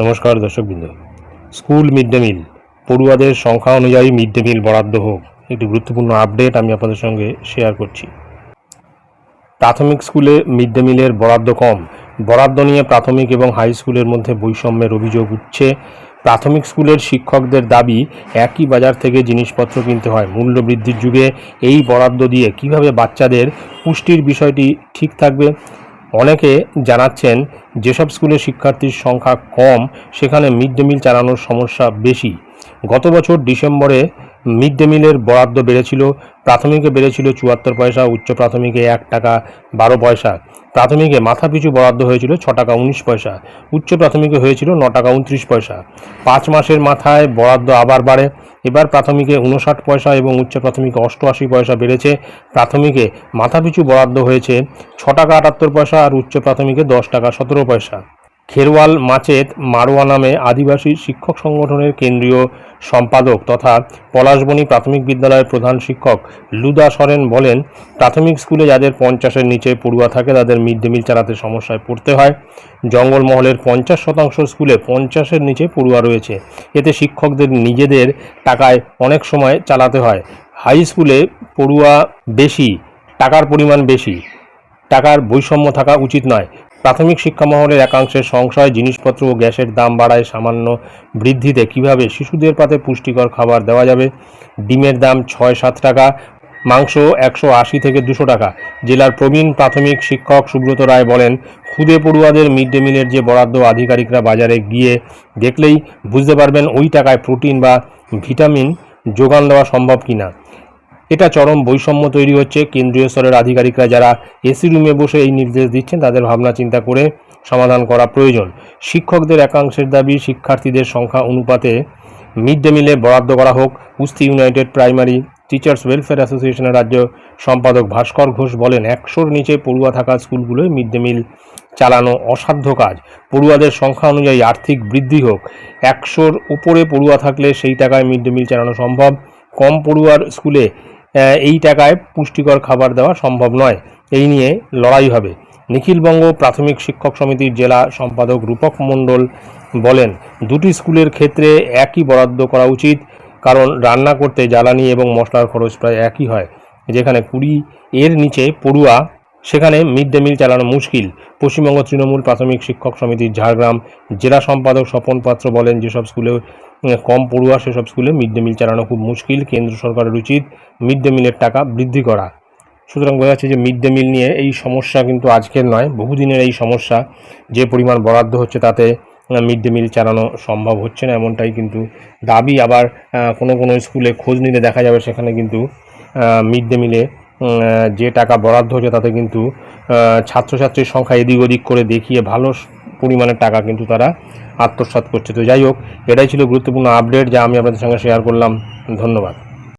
নমস্কার দর্শকবৃন্দ। School mid day meal. পড়ুয়াদের সংখ্যা অনুযায়ী মিড ডে মিল বরাদ্দ হোক। একটি গুরুত্বপূর্ণ আপডেট আমি আপনাদের সঙ্গে শেয়ার করছি। প্রাথমিক স্কুলে মিড ডে মিলের বরাদ্দ কম। বরাদ্দ নিয়ে প্রাথমিক এবং হাই স্কুলের মধ্যে বৈষম্যের অভিযোগ উঠছে। প্রাথমিক স্কুলের শিক্ষকদের দাবি, একই বাজার থেকে জিনিসপত্র কিনতে হয়। মূল্য বৃদ্ধির যুগে এই বরাদ্দ দিয়ে কীভাবে বাচ্চাদের পুষ্টির বিষয়টি ঠিক থাকবে? অনেকে জানাচ্ছেন যেসব স্কুলে শিক্ষার্থীর সংখ্যা কম, সেখানে মিড ডে মিল চালানোর সমস্যা বেশি। গত বছর ডিসেম্বরে মিড ডে মিলের বরাদ্দ বেড়েছিল, প্রাথমিকে বেড়েছিল চুয়াত্তর পয়সা, উচ্চ প্রাথমিকে এক টাকা বারো পয়সা। প্রাথমিকে মাথাপিছু বরাদ্দ হয়েছিল ছ টাকা উনিশ পয়সা, উচ্চ প্রাথমিকে হয়েছিল ন টাকা উনত্রিশ পয়সা। পাঁচ মাসের মাথায় বরাদ্দ আবার বাড়ে এবার প্রাথমিকে উনষাট পয়সা এবং উচ্চ প্রাথমিকে অষ্টআশি পয়সা বেড়েছে। প্রাথমিকে মাথাপিছু বরাদ্দ হয়েছে ছ টাকা আটাত্তর পয়সা আর উচ্চ প্রাথমিকে দশ টাকা সতেরো পয়সা। খেরওয়াল মাচেত মারোয়া নামে আদিবাসী শিক্ষক সংগঠনের কেন্দ্রীয় সম্পাদক তথা পলাশবনী প্রাথমিক বিদ্যালয়ের প্রধান শিক্ষক লুদা সরেন বলেন, প্রাথমিক স্কুলে যাদের পঞ্চাশের নিচে পড়ুয়া থাকে তাদের মিড ডে মিল চালাতে সমস্যায় পড়তে হয়। জঙ্গলমহলের পঞ্চাশ শতাংশ স্কুলে পঞ্চাশের নিচে পড়ুয়া রয়েছে। এতে শিক্ষকদের নিজেদের টাকায় অনেক সময় চালাতে হয়। হাই স্কুলে পড়ুয়া বেশি, টাকার পরিমাণ বেশি। টাকার বৈষম্য থাকা উচিত নয়। প্রাথমিক শিক্ষা মহলের একাংশের সংশয়, জিনিসপত্র ও গ্যাসের দাম বাড়ায় সামান্য বৃদ্ধিতে কীভাবে শিশুদের পাতে পুষ্টিকর খাবার দেওয়া যাবে? ডিমের দাম ছয় সাত টাকা, মাংস একশো আশি থেকে দুশো টাকা। জেলার প্রবীণ প্রাথমিক শিক্ষক সুব্রত রায় বলেন খুদে পড়ুয়াদের মিড ডে মিলের যে বরাদ্দ আধিকারিকরা বাজারে গিয়ে দেখলেই বুঝতে পারবেন ওই টাকায় প্রোটিন বা ভিটামিন যোগান দেওয়া সম্ভব কিনা। এটা চরম বৈষম্য তৈরি হচ্ছে। কেন্দ্রীয় স্তরের আধিকারিকরা যারা এসি রুমে বসে এই নির্দেশ দিচ্ছেন, তাদের ভাবনা চিন্তা করে সমাধান করা প্রয়োজন। শিক্ষকদের একাংশের দাবি, শিক্ষার্থীদের সংখ্যা অনুপাতে মিড ডে মিলে বরাদ্দ করা হোক। কুস্তি ইউনাইটেড প্রাইমারি টিচার্স ওয়েলফেয়ার অ্যাসোসিয়েশনের রাজ্য সম্পাদক ভাস্কর ঘোষ বলেন, একশোর নিচে পড়ুয়া থাকা স্কুলগুলোয় মিড ডে মিল চালানো অসাধ্য কাজ। পড়ুয়াদের সংখ্যা অনুযায়ী আর্থিক বৃদ্ধি হোক। একশোর উপরে পড়ুয়া থাকলে সেই টাকায় মিড ডে মিল চালানো সম্ভব। কম পড়ুয়ার স্কুলে এই টাকায় পুষ্টিকর খাবার দেওয়া সম্ভব নয়। এই নিয়ে লড়াই হবে। নিখিলবঙ্গ প্রাথমিক শিক্ষক সমিতির জেলা সম্পাদক রূপক মণ্ডল বলেন, দুটি স্কুলের ক্ষেত্রে একই বরাদ্দ করা উচিত, কারণ রান্না করতে জ্বালানি এবং মশলার খরচ প্রায় একই হয়। যেখানে কুড়ি এর নিচে পড়ুয়া, সেখানে মিড ডে মিল চালানো মুশকিল। পশ্চিমবঙ্গ তৃণমূল প্রাথমিক শিক্ষক সমিতির ঝাড়গ্রাম জেলা সম্পাদক স্বপন পাত্র বলেন, যেসব স্কুলে কম পড়ুয়া সেসব স্কুলে মিড ডে মিল চালানো খুব মুশকিল, কেন্দ্র সরকারের উচিত মিড ডে মিলের টাকা বৃদ্ধি করা। সুতরাং বোঝা যাচ্ছে যে মিড ডে মিল নিয়ে এই সমস্যা কিন্তু আজকের নয়, বহুদিনের এই সমস্যা, যে পরিমাণ বরাদ্দ হচ্ছে তাতে মিড ডে মিল চালানো সম্ভব হচ্ছে না, এমনটাই কিন্তু দাবি। আবার কোনো কোনো স্কুলে খোঁজ নিলে দেখা যাবে, সেখানে কিন্তু মিড ডে মিলে যে টাকা বরাদ্দ হচ্ছে তাতে কিন্তু ছাত্রছাত্রীর সংখ্যা এদিক ওদিক করে দেখিয়ে ভালো পরিমাণের টাকা কিন্তু তারা আত্মসাত করছে। তো যাই হোক, এটাই ছিল গুরুত্বপূর্ণ আপডেট যা আমি আপনাদের সঙ্গে শেয়ার করলাম। ধন্যবাদ।